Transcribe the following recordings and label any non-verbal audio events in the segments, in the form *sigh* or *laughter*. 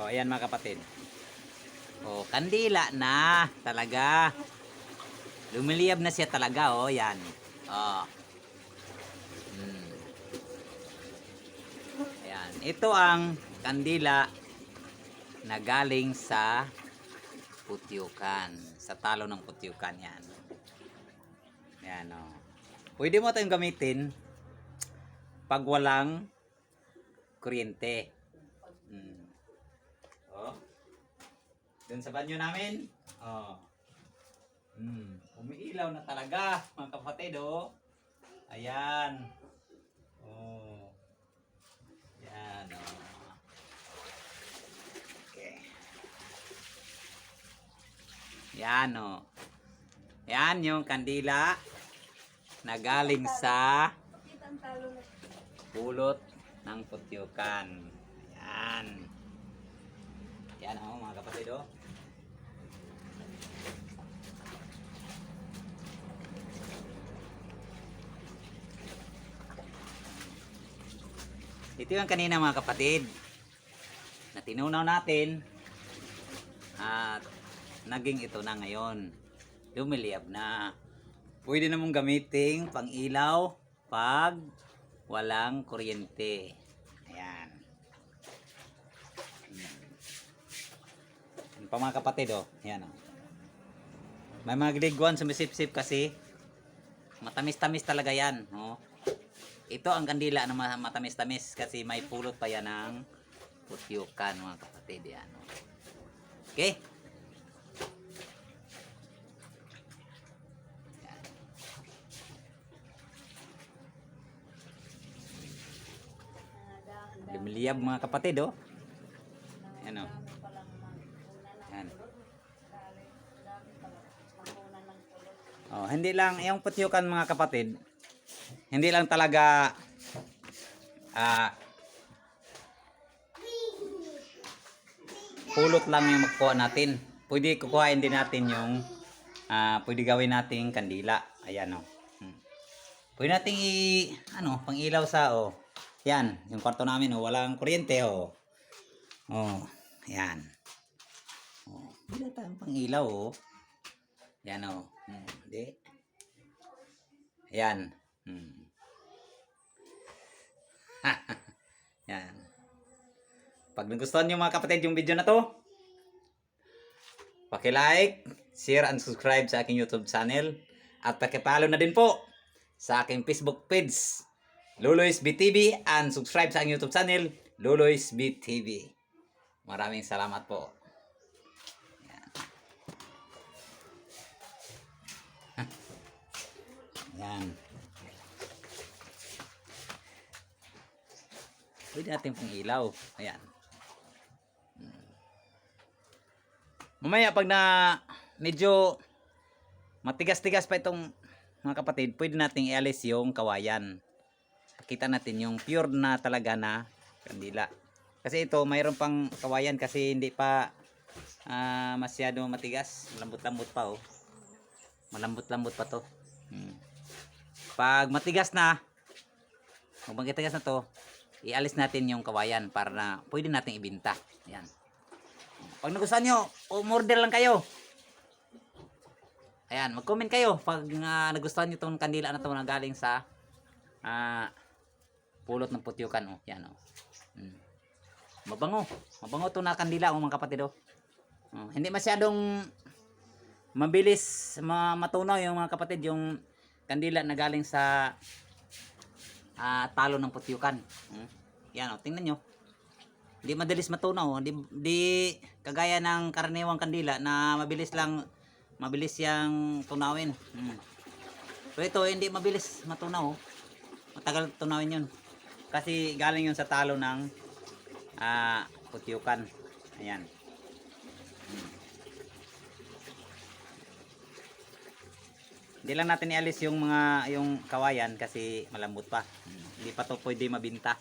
Oh, ayan mga kapatid. Oh, kandila na talaga. Lumiliyab na siya talaga, oh, yan. Oh. Hmm. Ayan. Ito ang kandila na galing sa putyukan. Sa talo ng putyukan yan. Yan, oh. Pwede mo tayong gamitin pag walang kuryente. Hmm. Oh. Dun sa banyo namin. Oh. Hmm. Umiilaw na talaga, mga kapatid, oh. Ayan. Oh. Yan, oh. Okay. Yan, oh. Yan yung kandila na galing sa pulot ng putyukan. Yan. Yan, oh, mga kapatid, oh. Ito yung kanina mga kapatid na tinunaw natin at naging ito na ngayon. Lumiliyab na. Pwede namang gamitin pang ilaw pag walang kuryente. Ayan. Yan pa mga kapatid oh. Ayan oh. May mga gligwan sumisip-sip kasi matamis-tamis talaga yan. Oh. Ito ang kandila na ma- matamis-tamis kasi may pulot pa yan ng putyukan mga kapatid. Yan. oh. Okay. Yan. Lumiliyab mga kapatid oh. Yan oh. Yan. Oh, hindi lang yung putyukan mga kapatid. Hindi lang talaga ah pulot lang yung magkuha natin. Pwede kukuhain din natin yung ah pwede gawin nating kandila. Ayan oh. Hmm. Pwede nating i ano, pang ilaw sa oh. Yan, yung kwarto namin oh, walang kuryente oh. Oh, yan. Pwede tayong pang ilaw oh. Yan oh. Hmm, di. Yan. Hmm. *laughs* Yan. Pag nagustuhan nyo mga kapatid yung video na to, paki-like, share, and subscribe sa aking YouTube channel. At paki-follow na din po sa aking Facebook page, Luloy's BTV, and subscribe sa aking YouTube channel, Luloy's BTV. Maraming salamat po. Yan. Pwede natin pang ilaw. Ayan. Mamaya pag na medyo matigas-tigas pa itong mga kapatid, pwede nating ialis yung kawayan. Pakita natin yung pure na talaga na kandila. Kasi ito, mayroon pang kawayan kasi hindi pa ah, masyado matigas. Malambot-lambot pa oh. Malambot-lambot pa to. Hmm. Pag matigas na, kung matigas na to, ialis natin yung kawayan para na pwede natin ibinta. Yan. Pag nagustuhan nyo, umorder lang kayo. Ayan, mag-comment kayo pag ah, nagustuhan nyo itong kandila na to na galing sa ah, pulot ng putyukan. Oh. Yan, oh. Mm. Mabango. Mabango to na kandila, oh, mga kapatid. Oh. Oh, hindi masyadong mabilis ma matunaw yung mga kapatid yung kandila na galing sa ah, talo ng putyukan. Hmm? Yan o, tingnan nyo. Hindi madalis matunaw. Hindi, di kagaya ng karaniwang kandila na mabilis lang, mabilis yang tunawin. Hmm. So ito, hindi mabilis matunaw. Matagal tunawin yun. Kasi galing yun sa talo ng ah, putyukan. Ayan. Hindi lang natin ialis yung mga yung kawayan kasi malambot pa. Hindi pa to pwede mabinta.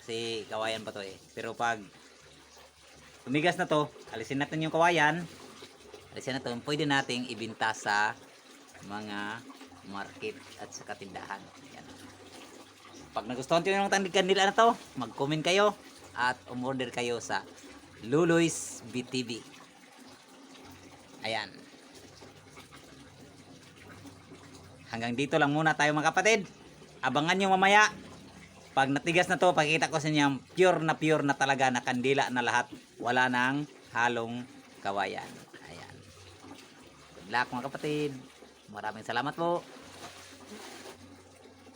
Kasi kawayan pa to eh. Pero pag tumigas na to, alisin natin yung kawayan. Alisin na to, pwede nating ibinta sa mga market at sa katindahan. Yan. Pag nagustuhan nyo yung tandigan nila na to, mag-comment kayo at umorder kayo sa Luloy's BTV. Ayan. Hanggang dito lang muna tayo mga kapatid. Abangan nyo mamaya. Pag natigas na to, pakita ko sa inyo pure na pure na talaga na kandila na lahat. Wala nang halong kawayan. Ayan. Good luck mga kapatid. Maraming salamat po.